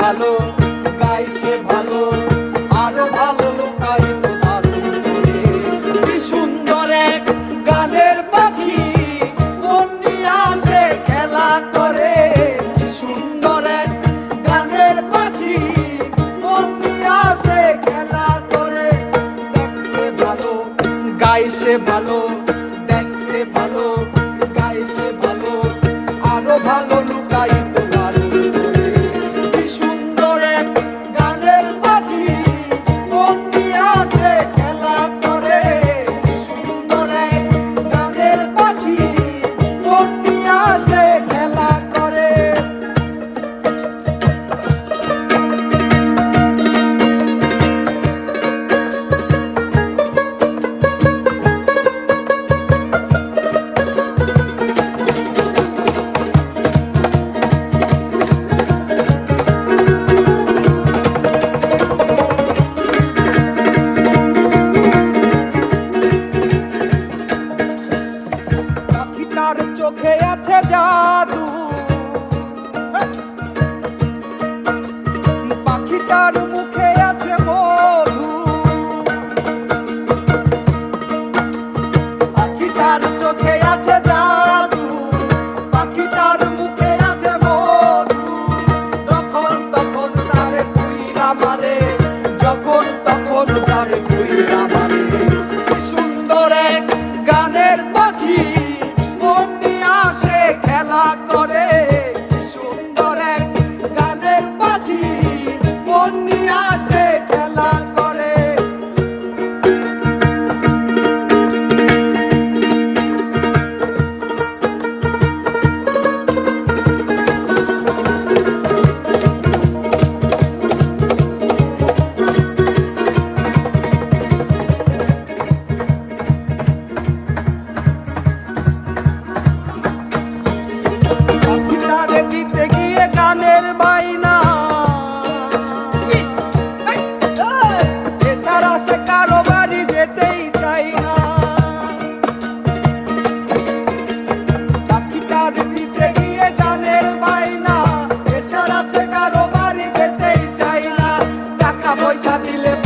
ভালো গাই সে ভালো, আরও ভালো গানের পাখি খেলা করে। সুন্দর গানের পাখি খেলা করে। দেখতে ভালো সে ভালো, দেখতে ভালো choice, happy live.